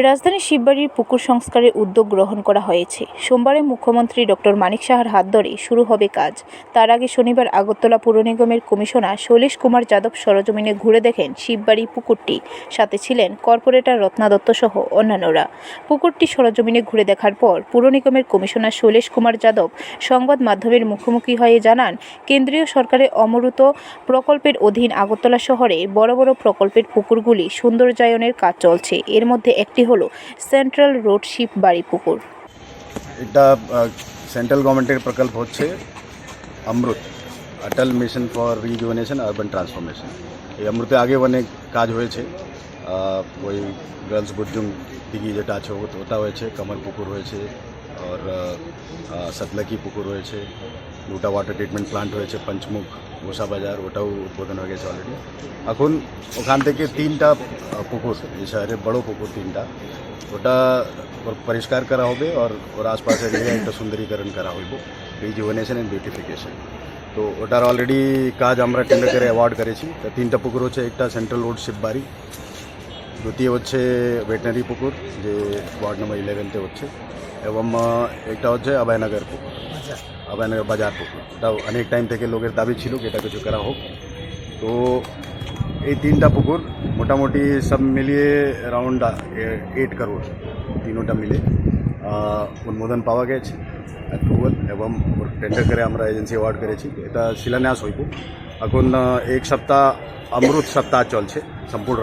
রাজধানীর শিববাড়ির পুকুর সংস্কারের উদ্যোগ গ্রহণ করা হয়েছে। সোমবারে মুখ্যমন্ত্রী ডক্টর মানিক সাহার হাত ধরে শুরু হবে কাজ। তার আগে শনিবার আগরতলা পুর নিগমের কমিশনার শৈলেশ কুমার যাদব সরজমিনে ঘুরে দেখেন শিববাড়ি পুকুরটি। সাথে ছিলেন কর্পোরেটর রত্না দত্ত সহ অন্যান্যরা। পুকুরটি সরজমিনে ঘুরে দেখার পর পুর নিগমের কমিশনার শৈলেশ কুমার যাদব সংবাদ মাধ্যমের মুখোমুখি হয়ে জানান, কেন্দ্রীয় সরকারের অমরুত প্রকল্পের অধীন আগরতলা শহরে বড় বড় প্রকল্পের পুকুরগুলি সৌন্দর্যায়নের কাজ চলছে। এর মধ্যে একটি হলো সেন্ট্রাল রোড শিপ পুকুর। এটা সেন্ট্রাল গভর্নমেন্টের প্রকল্প হচ্ছে Amrut, Atal mission for rejuvenation, urban transformation. এই অমৃতে আগে অনেক কাজ হয়েছে। ওই গার্লস বুজুং দিঘি যেটা আছে ওটা হয়েছে কমল পুকুর হয়েছে আর সতলকি পুকুর হয়েছে দুটা ওয়াটার ট্রিটমেন্ট প্লান্ট হয়েছে পঞ্চমুখ গোসা বাজার ওটাও উদ্বোধন হয়ে গেছে অলরেডি এখন ওখান থেকে তিনটা পুকুর, এই শহরে বড় পুকুর তিনটা। ওটা পরিষ্কার করা হবে আর ওর আশপাশের এরিয়া একটা সুন্দরীকরণ করা হইব রিজুভেনেশন অ্যান্ড বিউটিফিকেশন তো ওটার অলরেডি কাজ আমরা টেন্ডার করে অ্যাওয়ার্ড করেছি। তো তিনটা পুকুর হচ্ছে, একটা সেন্ট্রাল রোড শিববাড়ি দ্বিতীয় হচ্ছে ভেটেনারি পুকুর যে ওয়ার্ড নম্বর ইলেভেনতে হচ্ছে এবং আহ, একটা হচ্ছে অভয়নগর পুকুর। অভয়নগর বাজার পুকুর। ওটা অনেক টাইম থেকে লোকের দাবি ছিল কি এটা কিছু করা হোক। তো এই তিনটা পুকুর মোটামুটি সব মিলিয়ে অ্যারাউন্ড এইট করোড় তিনোটা মিলে আহ, অনুমোদন পাওয়া গেছে অ্যাপ্রুভাল এবং ওর টেন্ডার করে আমরা এজেন্সি অ্যাওয়ার্ড করেছি। এটা শিলান্যাস হইব। এখন আহ, এক সপ্তাহ অমৃত সপ্তাহ চলছে সম্পূর্ণ